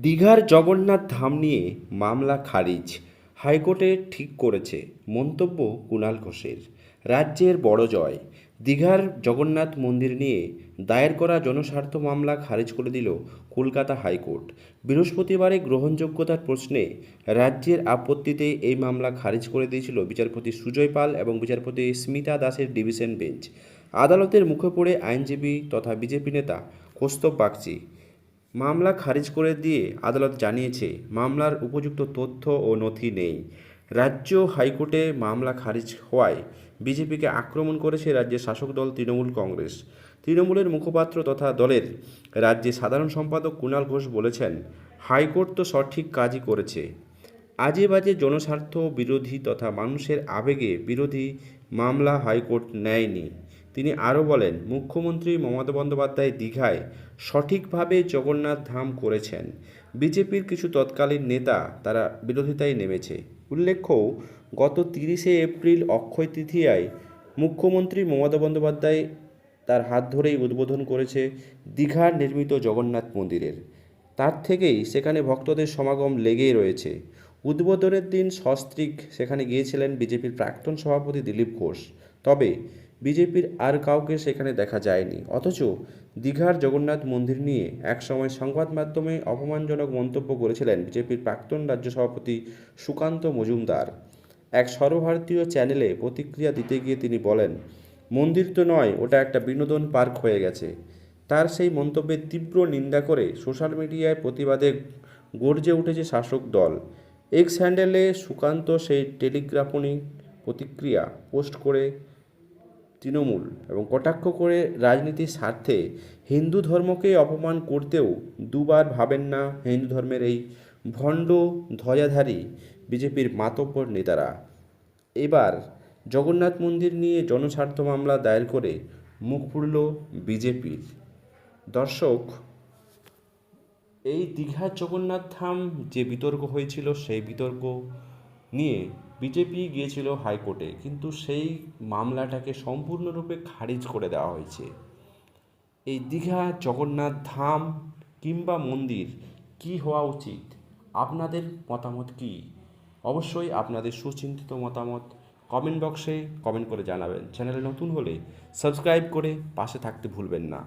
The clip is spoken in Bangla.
দীঘার জগন্নাথ ধাম নিয়ে মামলা খারিজ। হাইকোর্টে ঠিক করেছে মন্তব্য কুণাল ঘোষের। রাজ্যের বড় জয়। দীঘার জগন্নাথ মন্দির নিয়ে দায়ের করা জনস্বার্থ মামলা খারিজ করে দিল কলকাতা হাইকোর্ট। বৃহস্পতিবারে গ্রহণযোগ্যতার প্রশ্নে রাজ্যের আপত্তিতে এই মামলা খারিজ করে দিয়েছিল বিচারপতি সুজয় পাল এবং বিচারপতি স্মিতা দাসের ডিভিশন বেঞ্চ। আদালতের মুখে পড়ে আইনজীবী তথা বিজেপি নেতা কৌস্তব বাগচি। মামলা খারিজ করে দিয়ে আদালত জানিয়েছে, মামলার উপযুক্ত তথ্য ও নথি নেই। রাজ্য হাইকোর্টে মামলা খারিজ হওয়ায় বিজেপিকে আক্রমণ করেছে রাজ্যের শাসক দল তৃণমূল কংগ্রেস। তৃণমূলের মুখপাত্র তথা দলের রাজ্যে সাধারণ সম্পাদক কুণাল ঘোষ বলেছেন, হাইকোর্ট তো সঠিক কাজই করেছে। আজে বাজে জনস্বার্থ বিরোধী তথা মানুষের আবেগে বিরোধী মামলা হাইকোর্ট নেয়নি। তিনি আরও বলেন, মুখ্যমন্ত্রী মমতা বন্দ্যোপাধ্যায় দীঘায় সঠিকভাবে জগন্নাথ ধাম করেছেন। বিজেপির কিছু তৎকালীন নেতা তারা বিরোধিতায় নেমেছে। উল্লেখ্য, গত তিরিশে এপ্রিল অক্ষয় তৃতীয়ায় মুখ্যমন্ত্রী মমতা বন্দ্যোপাধ্যায় তার হাত ধরেই উদ্বোধন করেছে দীঘার নির্মিত জগন্নাথ মন্দিরের। তার থেকেই সেখানে ভক্তদের সমাগম লেগেই রয়েছে। উদ্বোধনের দিন সস্ত্রীক সেখানে গিয়েছিলেন বিজেপির প্রাক্তন সভাপতি দিলীপ ঘোষ। তবে বিজেপির আর কাউকে সেখানে দেখা যায়নি। অথচ দীঘার জগন্নাথ মন্দির নিয়ে একসময় সংবাদ মাধ্যমে অপমানজনক মন্তব্য করেছিলেন বিজেপির প্রাক্তন রাজ্য সভাপতি সুকান্ত মজুমদার। এক সর্বভারতীয় চ্যানেলে প্রতিক্রিয়া দিতে গিয়ে তিনি বলেন, মন্দির তো নয়, ওটা একটা বিনোদন পার্ক হয়ে গেছে। তার সেই মন্তব্যের তীব্র নিন্দা করে সোশ্যাল মিডিয়ায় প্রতিবাদে গর্জে উঠেছে শাসক দল। এক্স হ্যান্ডেলে সুকান্ত সেই টেলিগ্রাফনি প্রতিক্রিয়া পোস্ট করে তৃণমূল এবং কটাক্ষ করে রাজনীতির স্বার্থে হিন্দু ধর্মকে অপমান করতেও দুবার ভাবেন না হিন্দু ধর্মের এই ভণ্ড ধ্বজাধারী বিজেপির মাতব্বর নেতারা। এবার জগন্নাথ মন্দির নিয়ে জনস্বার্থ মামলা দায়ের করে মুখ পুড়ল বিজেপির। দর্শক, এই দীঘার জগন্নাথ ধাম যে বিতর্ক হয়েছিল সেই বিতর্ক নিয়ে বিজেপি গিয়েছিল হাইকোর্টে, কিন্তু সেই মামলাটাকে সম্পূর্ণরূপে খারিজ করে দেওয়া হয়েছে। এই দীঘা জগন্নাথ ধাম কিংবা মন্দির কি হওয়া উচিত? আপনাদের মতামত কি? অবশ্যই আপনাদের সুচিন্তিত মতামত কমেন্ট বক্সে কমেন্ট করে জানাবেন। চ্যানেলে নতুন হলে সাবস্ক্রাইব করে পাশে থাকতে ভুলবেন না।